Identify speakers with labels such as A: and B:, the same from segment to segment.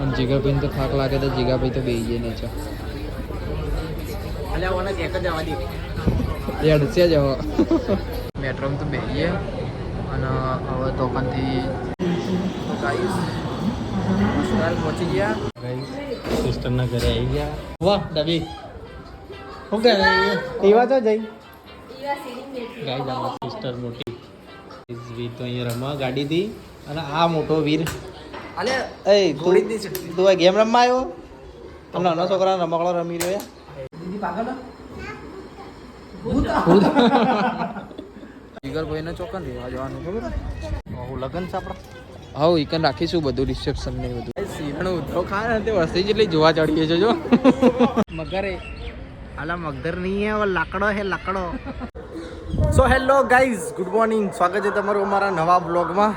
A: અને જીગાભાઈને તો થાક લાગે તો જીગાભાઈ તો બેસી જાય નીચે.
B: એક જ
A: હવે મેટ્રોમાં તો બેસીએ અને હવે તો પણથી પહોંચી ગયા.
B: સિસ્ટરના ઘરે આવી ગયા. વાહ ડબી શું કહે એવા તો જઈ. ગાઈ સિસ્ટર મોટી. વીર તો અહીંયા રમવા ગાડીથી અને આ મોટો વીર
A: અલે
B: એ તું તું આ ગેમ રમવા આવ્યો? તમને નાનો છોકરા રમકડો રમી રહ્યો
A: જીગરભાઈને ચોકન રહેવા જવાનું ખબર
B: હું લગન છે આપણા?
A: હા ઇકન રાખીશું બધું રિસેપ્શન ને બધું. સિંહણ ઉધો ખાય ને તે વસ્તી જેટલી જોવા ચડીએ છે જો. મગરે.
B: આલા મગદર નહીં હે લાકડો હે લાકડો. So hello guys good morning સ્વાગત છે તમારું અમારા નવા બ્લોગમાં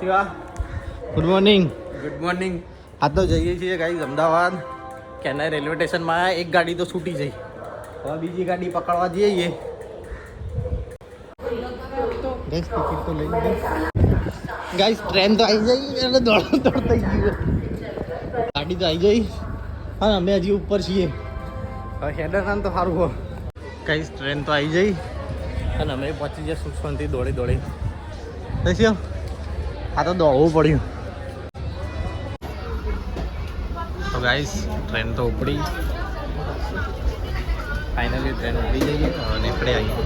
B: Shiva good morning
A: good morning
B: આ તો જઈએ છીએ ગાઈઝ અમદાવાદ. કેનાઈ રેલવે સ્ટેશનમાં એક ગાડી તો છૂટી જઈ હવે બીજી ગાડી પકડવા જઈએ. ગાઈસ ટિકિટ તો લઈ લીધી. ગાઈસ ટ્રેન તો આવી જઈ એટલે દોડ દોડ થઈ ગયું ગાડી તો આવી જઈ હા અમે હજી ઉપર છીએ. હવે હેડર નામ તો સારું હો ગાઈસ ટ્રેન તો આવી જઈ અને અમે પહોંચી જઈએ સુખસનથી દોડી દોડી. પછી આ તો દોડવું પડ્યું. ગાઈસ ટ્રેન તો ઉપડી. ફાઇનલી ટ્રેન ઉપડી જઈએ. અને નીકળે આવી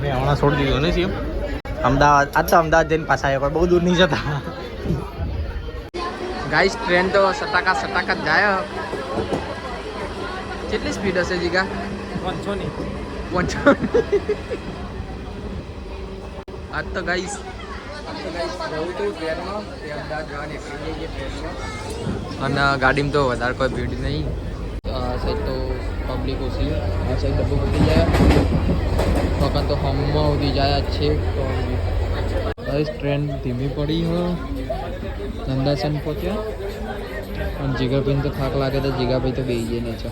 B: મેં હમણાં છોડી દીધું નથી અમદાવાદ આજ તો અમદાવાદ જઈને પાછા આવ્યા પણ બહુ દૂર નહીં જતા.
A: ગાઈસ ટ્રેન તો સટાકા સટાકા જ જાય. કેટલી સ્પીડ હશે જીગા?
B: વાંચો નહીં
A: પહોંચો આજ તો ગાઈસ અને ગાડીમાં તો વધારે કોઈ ભીડ નહીં. આ તો પબ્લિક ઓછી આ સાઈડ ડબ્બો પતી જાય. વખત તો હમમાં સુધી જાય જ છે. તો ગાઈસ ટ્રેન ધીમી પડી હો. નંદાસન પહોંચ્યા. અને જીગાભાઈને તો થાક લાગે તો જીગાભાઈ તો બેસી જાય નીચે.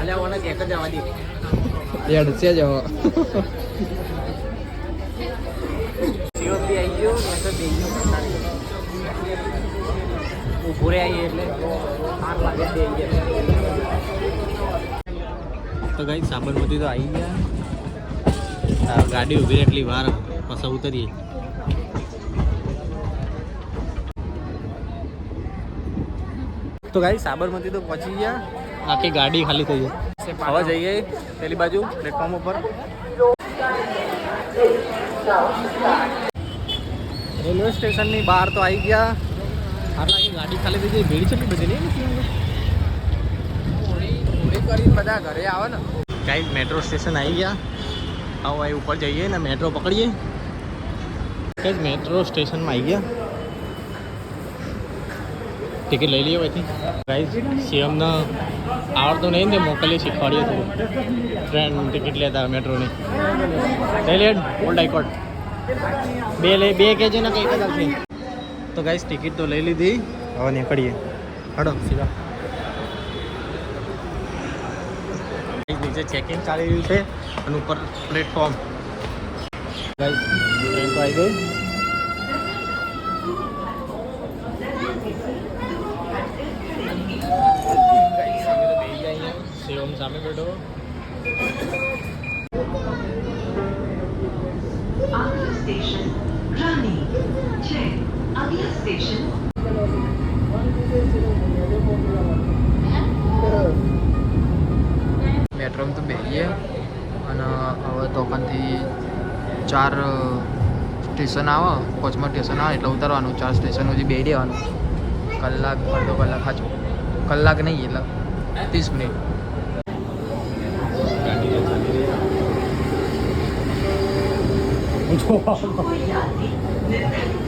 B: અલ્યા ઓને એક જ આવવા દે.
A: એ અડસે
B: ઊભું આવીએ આવી એટલે તો ગઈ સાબરમતી તો આવી ગયા. ગાડી ઊભી એટલી વાર પાછા ઉતરીએ. તો ગાઈ સાબરમતી તો પહોંચી ગયા. આખી ગાડી ખાલી થઈ ગઈ. હવે જઈએ પેલી બાજુ પ્લેટફોર્મ ઉપર. રેલવે સ્ટેશનની બહાર તો આવી ગયા. આટલા ગાડી ખાલી થઈ ભીડ છે બધી નહીં
A: કરીને બધા ઘરે આવે ને.
B: ગાઈડ મેટ્રો સ્ટેશન આવી ગયા. આવો અહીં ઉપર જઈએ ને મેટ્રો પકડીએ. કઈ મેટ્રો સ્ટેશનમાં આવી ગયા. ટિકિટ લઈ લઈએ પછી ગાઈઝ સીએમને આવડતું નહીં ને મોકલીએ શીખવાડીએ થોડું. ટ્રેન ટિકિટ લેતા મેટ્રોની લઈ લે ઓલ્ડ આઈકોટ બે લઈ બે કેજે ને કંઈક જ આવશે. તો ગાઈસ ટિકિટ તો લઈ લીધી. હવે નીકળીએ. હડો સીધા. નીચે ચેકિંગ ચાલી રહ્યું છે અને ઉપર પ્લેટફોર્મ ગાઈસ ટ્રેન તો આવી ગઈ. શિવમ સામે બેઠો.
A: સ્ટેશન આવે કોચમાં સ્ટેશન આવે એટલે ઉતારવાનું ચાર સ્ટેશન સુધી બે દેવાનું કલાક અડધો કલાક સાચું કલાક નહીં એટલે ત્રીસ મિનિટ.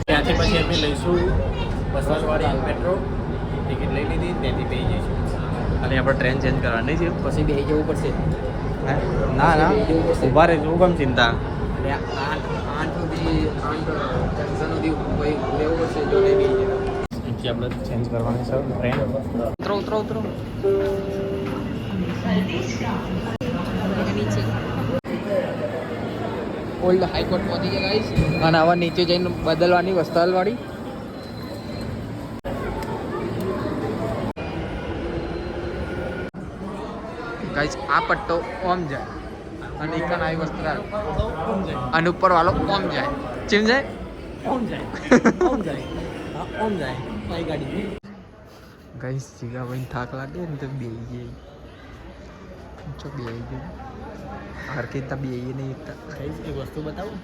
B: ત્યાંથી પછી અમે લઈશું બસવાળી મેટ્રો ટિકિટ લઈ લીધી ત્યાંથી બે જઈશું. અને આપણે ટ્રેન ચેન્જ કરવાની છે.
A: પછી બે જવું પડશે.
B: હે? ના ના. ઊભા રહેજો કેમ ચિંતા?
A: એટલે આઠ આઠ સુધી આઠ સુધી કોઈ રહેવું પડશે જો નહીં બેસી
B: આપણે ચેન્જ કરવાની છે. ટ્રેન
A: ઉતરો ઉતરો ઉતરો. ઓલ્ડ હાઈકોર્ટ પહોંચી ગયા ગાઈસ અને હવે નીચે જઈને બદલવાની વસ્તાલવાળી. ગાઈસ આ પટ્ટો ઓમ જાય. અને એકન આવી વસ્ત્ર અને ઉપર વાળો ઓમ જાય. ચીમ જાય?
B: ઓમ જાય. ઓમ જાય. હા ઓમ જાય. મારી ગાડી
A: ગાઈસ જીગા ભાઈ થાક લાગે ને તો બેહી જાય ચો બે જાય હાર કે તા બેહી નહીં એકતા
B: કઈ એક વસ્તુ બતાવું?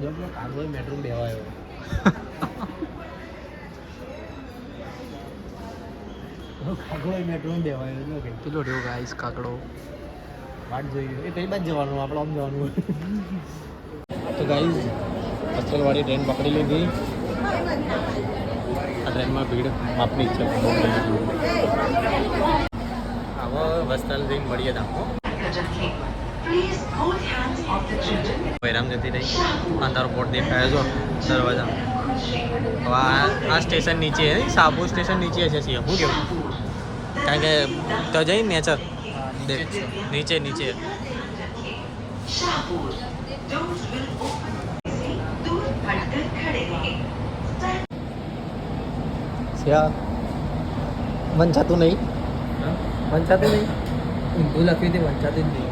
B: જો આપણો કાગળ મેટ્રો બેવા આવ્યો. કાગડો મેટ્રો બેવા આવ્યો
A: પેલો રહ્યો ગાઈસ કાકડો
B: જવાનું, આપણે આમ જવાનું. તો ગાઈઝ અસલવાળી ટ્રેન પકડી લીધી. આ ટ્રેનમાં ભીડ માપની છે આવો વસ્તલ જઈને મળીએ તાપો વૈરામ જતી રહી. અંદર પોર્ટ દેખાયો છો, દરવાજા. આ સ્ટેશન નીચે સાબુ સ્ટેશન નીચે છે સીએમ શું કેવું કારણ કે તો જઈ નેચર. દેખ નીચે નીચે. વંચાતું નહીં?
A: વંચાતું નહીં? ઊંધું લખ્યું તે વંચાતું જ નહીં.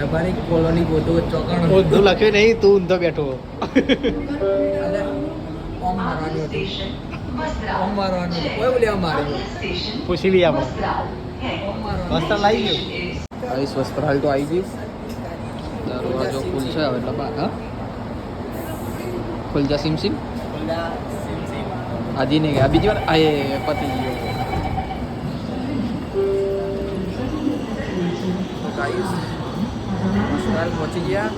A: રબારી કોલોની ગોતો ચોકણ.
B: ઊંધું લખ્યું નહીં તું ઊંધો બેઠો.
A: ઓમ મારવાનું ઓમ મારવાનું કોઈ બોલે માર્યું
B: પૂછી લઈ આપણે. વસ્ત્ર લાવી ગયું
A: આવીશ વસ્ત્ર હાલ તો આવી ગયું. દરવાજો ફૂલ છે હવે ડબ્બા હા? ખુલ જા સિમ? આજી નહીં ગયા. બીજી વાર આ એ પતી ગયો પહોંચી ગયા.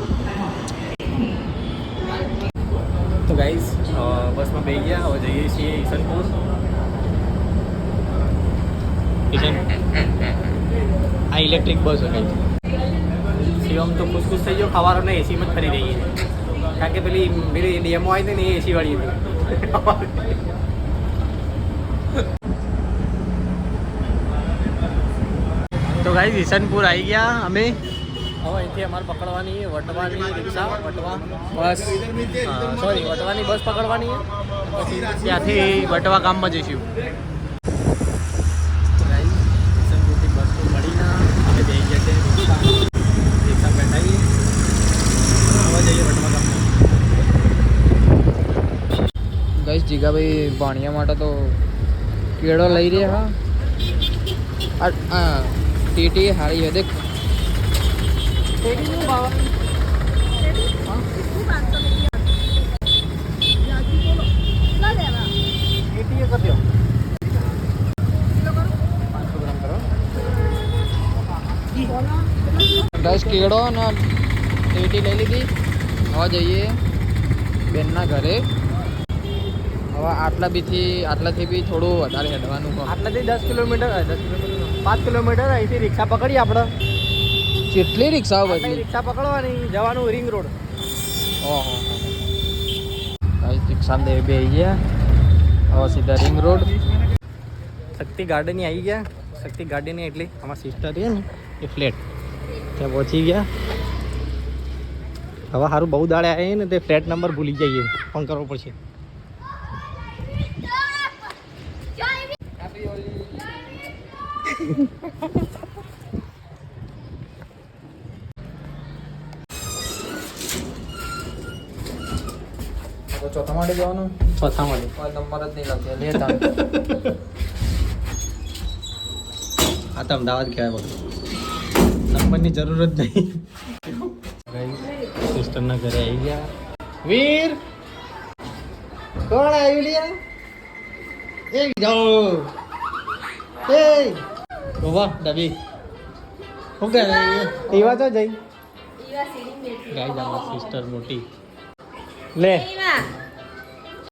B: તો ગાઈસ બસમાં બે ગયા. હવે જઈએ છીએ ઈશનપુર ઈશન આ ઇલેક્ટ્રિક બસ હોય શિવમ તો ખુશ ખુશ થઈ ગયો ખવારો ને એસીમાં જ ફરી રહીએ કારણ કે પેલી પેલી ડેમો આવી હતી ને એ એસી વાળી હતી. તો ગાઈ ઈસનપુર આવી ગયા અમે. હવે અહીંથી અમારે પકડવાની વટવાની રિક્ષા વટવા બસ. સોરી વટવાની બસ પકડવાની. પછી ત્યાંથી વટવા ગામમાં જઈશું ઈસનપુરથી બસ મળીને અમે જઈ ગયા છે રિક્ષા રિક્ષા બેઠાવી હવે જઈએ વટવા ગામમાં
A: ગાઈસ જીગાભાઈ ભાણિયા માટે તો કેળો લઈ રહ્યા હા આ આ ટીટી હારી છે દેખ
B: એટીએ કરી દો પાંચસો ગ્રામ કરો
A: ગાઈસ કેળો અને ટીટી લઈ લીધી હવે જઈએ બેનના ઘરે હવે આટલા બીથી આટલાથી બી થોડું વધારે હેડવાનું
B: આટલાથી દસ કિલોમીટર દસ કિલોમીટર પાંચ કિલોમીટર અહીંથી રિક્ષા પકડીએ આપણે.
A: કેટલી
B: આટલાથી
A: બદલી
B: રિક્ષા પકડવાની જવાનું રિંગ રોડ
A: ઓહો ગાઈસ રિક્ષા દે બે ગયા. હવે સીધા રિંગ રોડ
B: શક્તિ ગાર્ડનની આવી ગયા. શક્તિ ગાર્ડનની એટલી અમારા સિસ્ટર છે ને એ ફ્લેટ ત્યાં પહોંચી ગયા. હવે સારું બહુ દાડે આવીએ ને તે ફ્લેટ નંબર ભૂલી જઈએ. ફોન કરવો પડશે
A: તો ચોથા માટે જવાનું?
B: ચોથા માટે.
A: નંબર જ નહીં લખે. લેતા
B: આ તો અમદાવાદ કહેવાય બધું નંબરની જરૂર જ નહીં. સિસ્ટરના ઘરે આવી ગયા. વીર! કોણ આવી લ્યા? એ જાઓ. એ! ઊભા ડબી શું કહે ઈવા તો જઈ. ગાઈ જાવ સિસ્ટર મોટી. લે.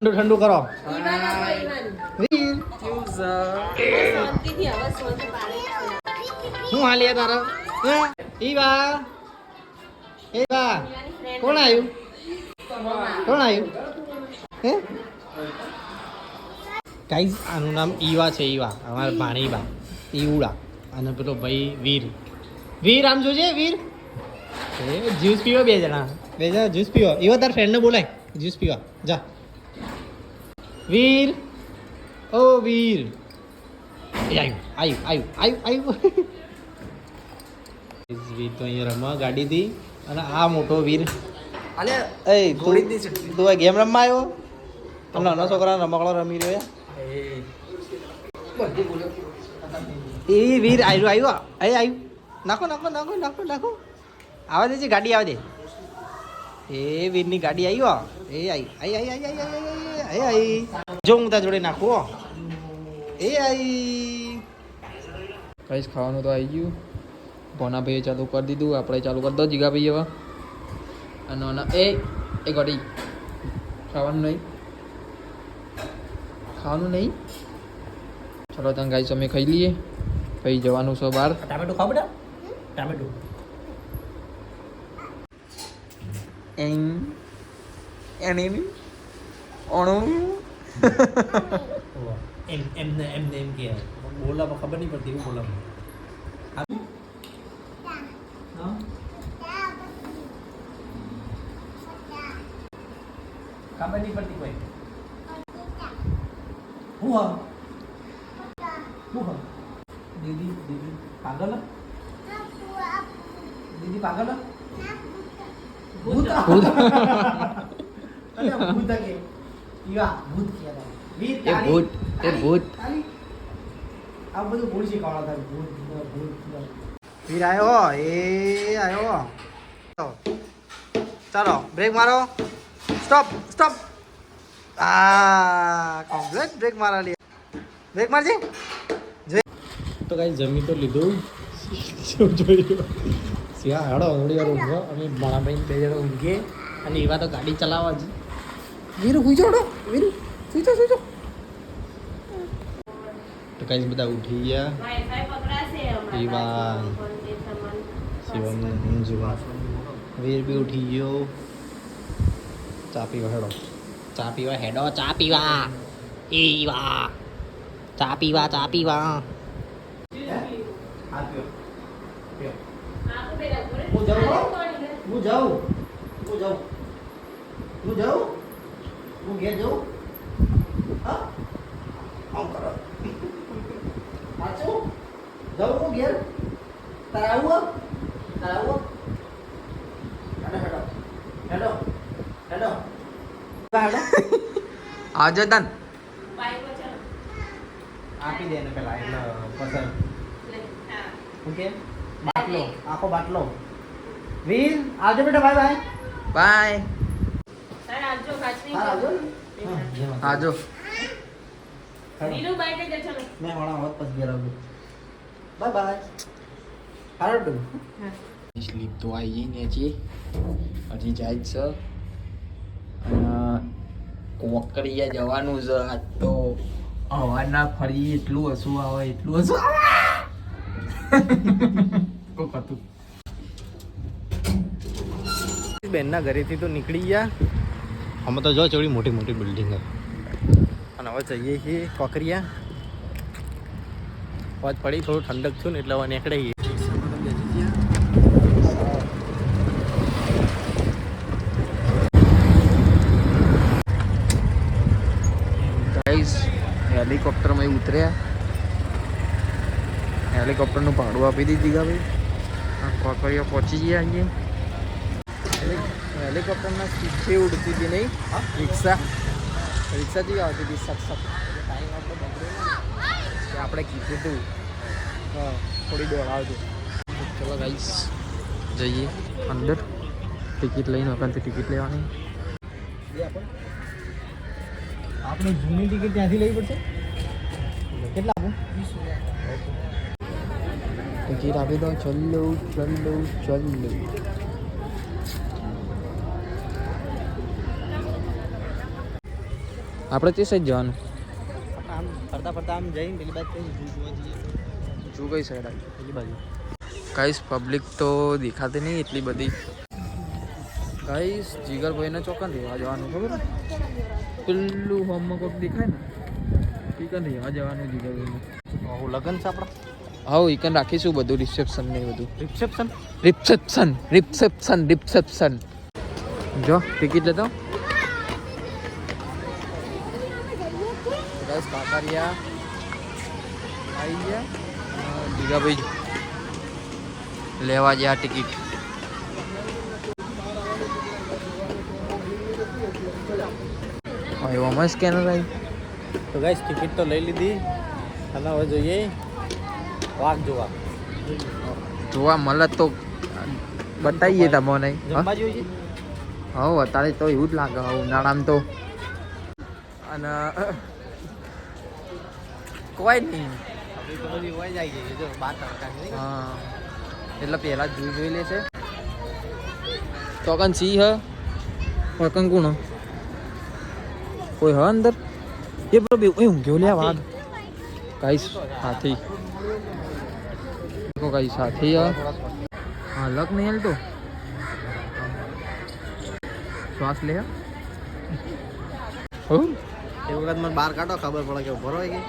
B: ઠંડુ ઠંડુ કરો. હું શું હાલી તારો? ઈવા ઈવા કોણ આવ્યું? કોણ આવ્યું? હે? ગાઈઝ આનું નામ ઈવા છે ઈવા. અમારા ભાણીબા. ઈવડા અને પેલો ભાઈ વીર. વીર આમ જોજે વીર. એ જ્યુસ પીવો બે જણા. બે જણા જ્યુસ પીવો. એવા તાર ફ્રેન્ડને બોલાય. જ્યુસ પીવા. જા. વીર. ઓ વીર. આવ્યું આવ્યું આવ્યું આવ્યું આવ્યું વીર તો અહીંયા રમવા ગાડીથી અને આ મોટો વીર. એ તું આ ગેમ રમવા આવ્યો? નાના છોકરા રમકડો રમી રહ્યો
A: બોલ્યો.
B: એ વીર આવ્યું આવ્યું એ આવ્યું નાખો નાખો નાખો નાખો નાખો. આવા દે છે ગાડી આવે દે. એ વીરની ગાડી આવ્યો એ આવી આઈ આઈ આઈ આઈ આઈ આઈ જો હું તા જોડે નાખું એ આઈ
A: કઈશ ખાવાનું તો આવી ગયું. ભોનાભાઈએ ચાલુ કરી દીધું. આપણે ચાલુ કરી દો જીગાભાઈ હવે. અને એ એ ગડી ખાવાનું નહીં. ખાવાનું નહીં. ચલો તમે ગાઈસ અમે ખાઈ લઈએ. પછી જવાનું છે બહાર?
B: ટામેટો ખાવ બેટા. ટામેટું.
A: એમ એમ ઓણું
B: એમ એમ ને એમ ને એમ કે. બોલા ખબર નહીં પડતી એવું બોલા ખબર નહીં પડતી કોઈ. હું હા? હું હા? દીદી દીદી પાગલ દીદી પાગલ ભૂત.
A: ભૂત.
B: કે? ઈવા ભૂત કહેવાય.
A: એ
B: તારી-
A: ભૂત એ ભૂત.
B: આ બધું ભૂલ શીખવાડો તારે. ભૂત ભૂત વીર આવ્યો એ આવ્યો ચાલો. બ્રેક મારો. સ્ટોપ સ્ટોપ આ કોમ્પ્લેટ બ્રેક મારા લે બ્રેક મારજે. તો કઈ જમી તો લીધું. જોયું? સિયા હેડો થોડી વાર ઊંઘો અમે ભણાભાઈ બે જણા ઊંઘીએ અને એવા તો ગાડી ચલાવવા જ. વીરુ સુઈ જાઓ વીરુ સુઈ જાઓ સુઈ જાઓ. તો કઈ બધા ઉઠી ગયા. એવા. શિવમ અંજુમા વીર બી ઉઠી ગયો. ચા પીવા હેડો. ચા પીવા હેડો ચા પીવા. એવા. ચા પીવા ચા પીવા
C: આખું પેલા ઉપર
B: હું જાઉં હો? જાઉં. હું જાઉં. હું જાઉં? હું ઘેર જાઉં? હા? આમ કરો. સાચું જાઉં હું ઘેર? તારે આવું? તારે આવું હેડો હેડો. હેડો હેડો.
A: આવજો તન.
B: આપી દે ને પેલા એટલે પસંદ. ઓકે બાટલો આખો બાટલો. વીર આવજો બેટા બાય બાય
A: બાય
C: આવજો.
B: મેં હમણાં હોત પછી ઘેર આવજો. બાય બાય હારો ડુ
A: સ્લીપ તો આવી ગઈ ને હજી. હજી જાય જ છે. અને કોકરિયા જવાનું છે આજ તો. હવાના ફરી એટલું હસવું આવે એટલું હસવું આવે. કોક હતું.
B: બેનના ઘરેથી તો નીકળી ગયા. અમે તો જો ચોડી મોટી મોટી બિલ્ડિંગ અને હવે જઈએ છીએ કોકરિયા. વાત પડી થોડું ઠંડક છું ને એટલે હવે નીકળી
A: ગાઈસ હેલિકોપ્ટરમાં ઉતર્યા. હેલિકોપ્ટરનું ભાડું આપી દીધી ગા ભાઈ. કોકરીઓ પહોંચી ગયા અહીંયા. હેલિકોપ્ટરના સીધે ઉડતી હતી નહીં. રિક્ષા. રિક્ષાથી આવતી હતી સક સક ટાઈમ આપણો બગડ્યો ને. આપણે કીધું હતું હા થોડી દોડાવજો. ચલો ગાઈસ જઈએ. અંદર. ટિકિટ લઈને વખતે ટિકિટ લેવાની.
B: આપણે. જૂની ટિકિટ ત્યાંથી લેવી પડશે? કેટલા આપું?
A: ટિકિટ આપી દો ચલ્લું ચલ્લું ચલ્લો આપણે તે સાઈડ જવાનું.
B: આમ ફરતા ફરતા આમ જઈને પેલી બાજુ જુ જોવા જઈએ.
A: શું કઈ સાઈડ આવી.
B: પેલી બાજુ.
A: ગાઈસ પબ્લિક તો દેખાતી નહીં એટલી બધી. ગાઈસ જીગરભાઈને ચોકન રહેવા જવાનું ખબર પેલું હોમમાં કોઈક દેખાય ને? ટીકન રહેવા જવાનું જીગરભાઈને.
B: હું લગન છે આપણા?
A: હા ઇકન રાખીશું બધું રિસેપ્શન ને બધું.
B: રિસેપ્શન
A: રિસેપ્શન રિસેપ્શન રિસેપ્શન જો ટિકિટ લેતો? બસ કાકરિયા આવી ગયા. દીગાભાઈ લેવા ગયા ટિકિટ. એવામાં સ્કેનર આવી
B: તો ગાઈશ ટિકિટ તો લઈ લીધી. અને હવે જોઈએ. વાઘ જોવા.
A: જોવા મળે તો બતાવીએ તમને હા અત્યારે તો એવું જ લાગે ઉનાળામાં તો. અને કોઈ નહીં.
B: તો જો
A: હા. એટલે પહેલા જોઈ લે છે. ચોકન સી હ? ચોકન કોણ કોઈ હ અંદર? એ બરો બે એ ઊંઘ્યો લે વાઘ. ગાઈસ હાથી. કો ગાઈસ હાથી હ. હા લક નહીં હાલતો? શ્વાસ લે હો?
B: એ વખત મને બહાર કાઢો ખબર પડે કે ઊભો હોય કે.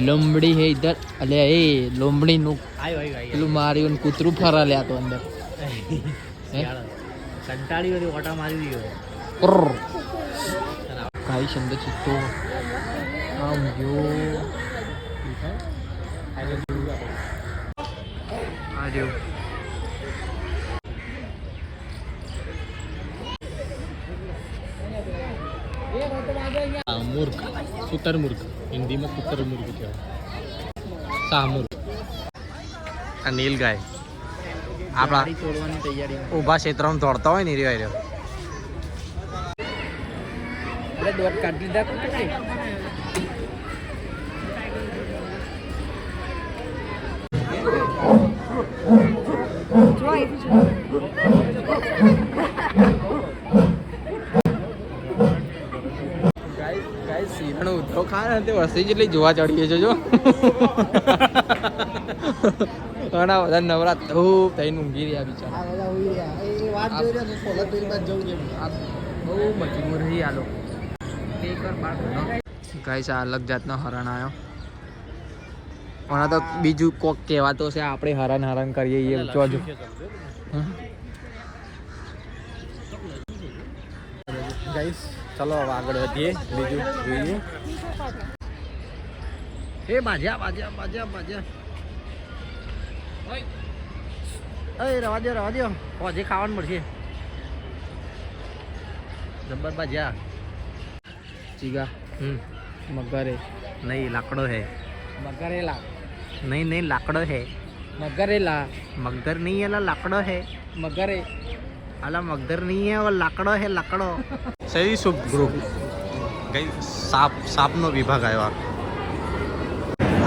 A: લોમડી હે ઇધર અલે એ લોમડી નું પેલું માર્યું કૂતરું ફરા લ્યા તો અંદર?
B: કંટાળી વળી ઓટા મારી
A: ચિત્તો. આમ આ જો.
B: મૂર્ખ. સુતરમૂર્ખ હિન્દીમાં સુતર મૂર્ખ કહેવાય. શાહમૂર્ખ આ નીલ ગાય. આપણા ઊભા ક્ષેત્રમાં દોડતા હોય ને રહ્યો
A: રહ્યો દોડ કાઢી લીધા ખા ને તે વસ્તી જેટલી જોવા ચડીએ છે જો. ઘણા બધા નવરા ધૂપ થઈને ઊંઘી રહ્યા બિચારા. ગાઈસ આ અલગ જાતનો હરણ આવ્યો અને તો બીજું કોક કહેવાતો છે આપણે હરણ હરણ કરીએ એ જોજો.
B: ગાઈસ ચલો હવે આગળ વધીએ. બીજું જોઈએ. એ બાજ્યા બાજ્યા બાજ્યા બાજ્યા. એ રવા દો રવા દો હોજે ખાવાનું મળશે. જબ્બર બાજ્યા.
A: ચીગા.
B: હમ.
A: મગરે.
B: નહીં લાકડો હે.
A: મગરેલા.
B: નહીં નહીં લાકડો હે.
A: મગરેલા.
B: મગર નહીં એલા લાકડો હે.
A: મગરે.
B: અલા મગર નહીં હે લાકડો હે લાકડો. સહી શુભ ગ્રુપ. ગઈ સાપ સાપનો વિભાગ આવ્યો.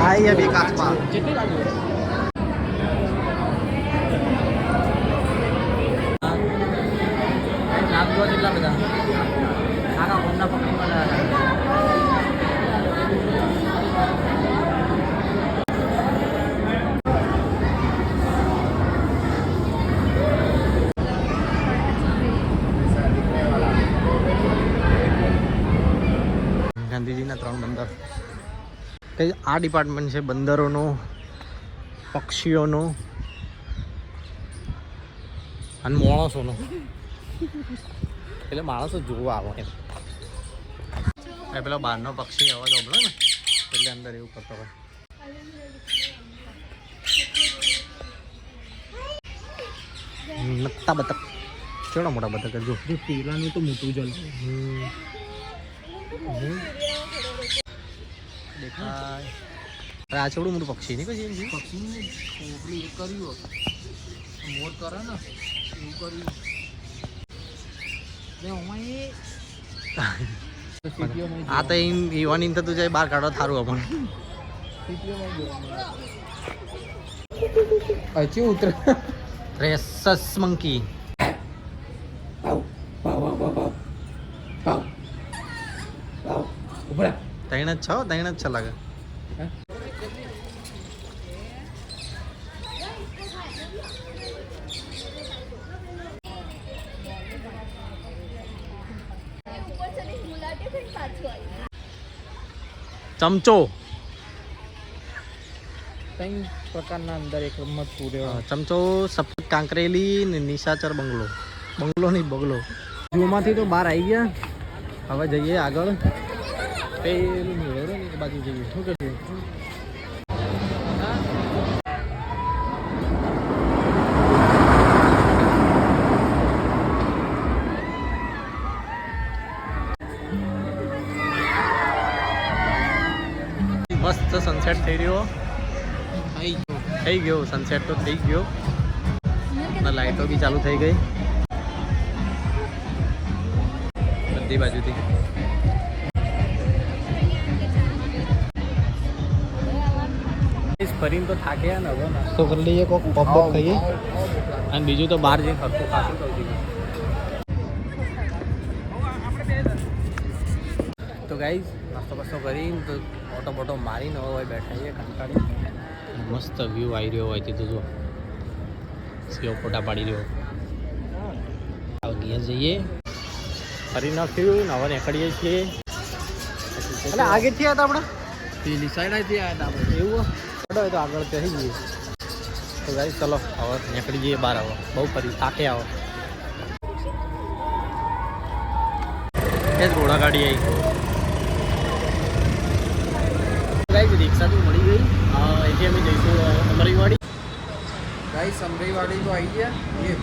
B: આ વિકાસ પાર્ક
A: કેટલી બાજુ નામ જોવા કેટલા બધા આખા હોમના પકડી મળ્યા
B: ગાંધીજીના ત્રણ બંદર કઈ આ ડિપાર્ટમેન્ટ છે બંદરોનો પક્ષીઓનો અને માણસોનો. એટલે માણસો જોવા આવે એમ. એ પેલો બહારનો પક્ષી અવાજ ઓબળો ને એટલે અંદર એવું કરતો હોય. નત્તા બતક. કેવડા મોટા બતક જો
A: પીલાનું તો મોટું જલ
B: દેખાય. મોટું પક્ષી નહીં પછી
A: પક્ષી ખોપડી એ કર્યું મોર કરે ને એવું કર્યું.
B: આ તો એમ ઈવાની થતું જાય બહાર કાઢવા થારું આપણને.
A: હજી ઉતરે?
B: રેસસ મંકી. તૈણ જ છો તૈણ જ છે લાગે ચમચો.
A: કઈ પ્રકારના અંદર એક રમત પૂરે
B: ચમચો સફેદ કાંકરેલી ને નિશાચર બંગલો. બંગલો નહીં બગલો. જૂમાંથી તો બહાર આવી ગયા. હવે જઈએ આગળ. પેલું હેરો ને એ બાજુ જઈએ શું કે મસ્ત સનસેટ થઈ રહ્યો. થઈ ગયો. સનસેટ તો થઈ ગયો. અને લાઈટો બી ચાલુ થઈ ગઈ. બધી બાજુથી. ફરીને તો થાક્યા ને હવે નાસ્તો કરી લઈએ કોક પપ પપ ખાઈએ. અને બીજું તો બહાર જઈને ફરતું ખાશું તો તો ગાઈઝ નાસ્તો બસ્તો કરીને તો ઓટો બોટો મારીને હવે બેઠા છીએ કંટાળી. મસ્ત વ્યૂ આવી રહ્યો હોય તે જો સીઓ ફોટા પાડી રહ્યો. ઘેર જઈએ. ફરી નાખ્યું ને હવે નીકળીએ છીએ. એટલે થયા હતા આપણે?
A: પેલી સાઈડ હતા આપણે.
B: એવું ચડો તો આગળ કહી જઈએ. તો ગાઈ ચલો હવે નીકળી જઈએ બહાર આવો બહુ ફરી થાકે આવો એ જ ઘોડા ગાડી આવી ગાઈ રિક્ષા તો મળી ગઈ. અહીંથી અમે જઈશું અમરીવાડી.
A: ગાઈ સમરાઈવાડી તો આવી ગયા. એ.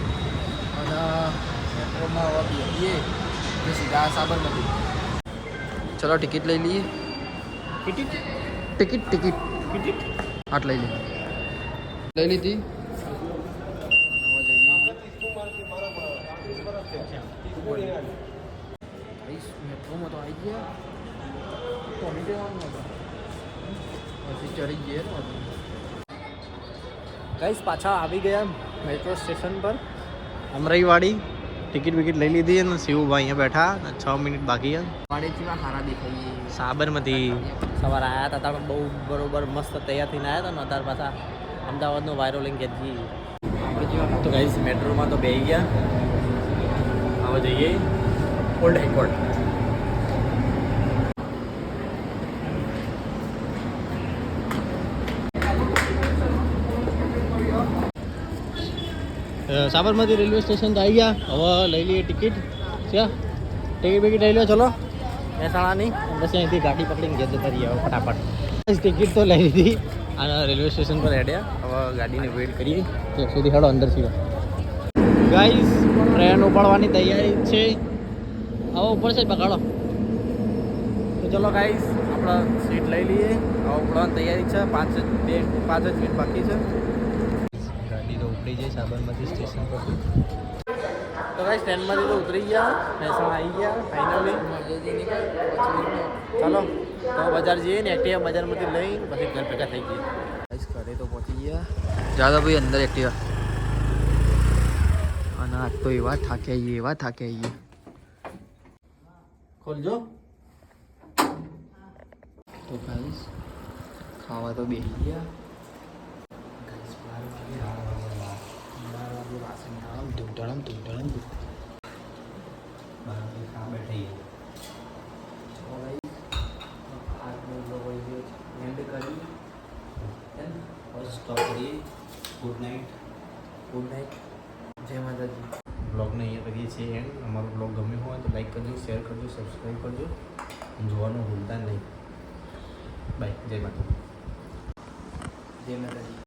A: અને મેટ્રોમાં હવે બેસીએ. તો સીધા સાબરમતી. ચલો ટિકિટ લઈ લઈએ.
B: ટિકિટ?
A: Ticket ticket.
B: ટિકિટ?
A: આટ લઈ લઈએ લઈ લીધી. મેટ્રોમાં તો આવી ગયા. તો અમે જવાનું પછી ચડી ગયા
B: ગાઈસ પાછા આવી ગયા મેટ્રો સ્ટેશન પર. અમરાઈવાડી. ટિકિટ વિકિટ લઈ લીધી અને શિવભાઈ અહીંયા બેઠા છ મિનિટ બાકી છે
A: વાડેથી હારા દેખાઈએ
B: સાબરમતી. સવારે આવ્યા હતા ત્યારે બહુ બરોબર મસ્ત તૈયાર થઈને આવ્યા હતા ને અત્યારે પાછા અમદાવાદનો વાયરો લઈને ગયા તો ગાઈસ મેટ્રોમાં તો બે ગયા. હવે જઈએ old high court Sabarmati railway station તો આવી ગયા. હવે લઈ લઈએ ટિકિટ. ક્યાં ટિકિટ બિકિટ લઈ લો ચલો. મહેસાણાની પછી અહીંથી ગાડી પકડીને ઘેર જતા ફટાફટ. ટિકિટ તો લઈ લીધી. અને રેલવે સ્ટેશન પર હેડ્યા. હવે ગાડીને વેઇટ કરીએ. ત્યાં સુધી હેડો, અંદર છીએ ગાઈસ ટ્રેન ઉપાડવાની તૈયારી છે. હવે ઉપર છે તો ચલો ગાઈસ આપણે સીટ લઈ લઈએ. હવે ઉપડવાની તૈયારી છે. પાંચ જ, બે, પાંચ જ મિનિટ બાકી છે. ગાડી તો ઉપડી જાય સાબરમતી સ્ટેશન પર. તો ગાઈસ ટ્રેનમાંથી તો ઉતરી ગયા મહેસાણા આવી ગયા ફાઇનલી ચાલો તો બજાર જઈએ ને એક્ટિવા બજારમાંથી લઈને પછી ઘર ભેગા થઈ જઈએ
A: ગાઈસ ઘરે તો પહોંચી ગયા જાદા ભાઈ અંદર એક્ટિવા અને આજ તો એવા થાક્યા આવીએ એવા થાક્યા આવીએ
B: ખોલજો
A: તો ગાઈસ ખાવા તો બેસી ગયા ગાઈસ બાર વાગે બાર વાગે વાસણ આમ ધૂમધડમ ધૂમધડમ
B: બહાર ખા બેઠી સ્ટોપ કરીએ ગુડ નાઇટ
A: ગુડ નાઇટ જય માતાજી
B: બ્લોગને અહીંયા કરીએ. છીએ એન્ડ અમારો બ્લોગ ગમ્યો હોય તો લાઈક કરજો શેર કરજો સબસ્ક્રાઈબ કરજો. જોવાનું ભૂલતા નહીં. બાય જય માતા
A: જય માતાજી.